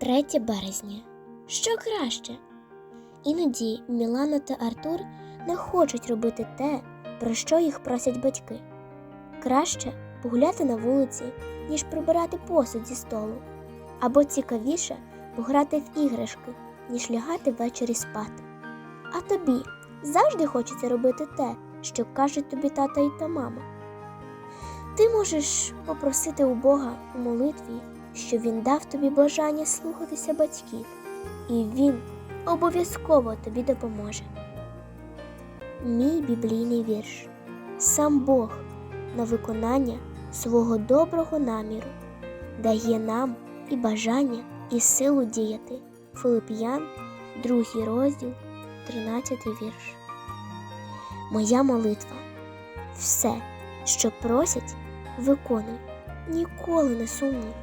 3 березня. Що краще? Іноді Мілана та Артур не хочуть робити те, про що їх просять батьки. Краще погуляти на вулиці, ніж прибирати посуд зі столу. Або цікавіше пограти в іграшки, ніж лягати ввечері спати. А тобі завжди хочеться робити те, що кажуть тобі тата і та мама. Ти можеш попросити у Бога у молитві, щоб він дав тобі бажання слухатися батьків, і він обов'язково тобі допоможе. Мій біблійний вірш. Сам Бог на виконання свого доброго наміру дає нам і бажання, і силу діяти. Филип'ян, другий розділ, 13 вірш. Моя молитва. Все, що просять, виконуй. Ніколи не сумуй.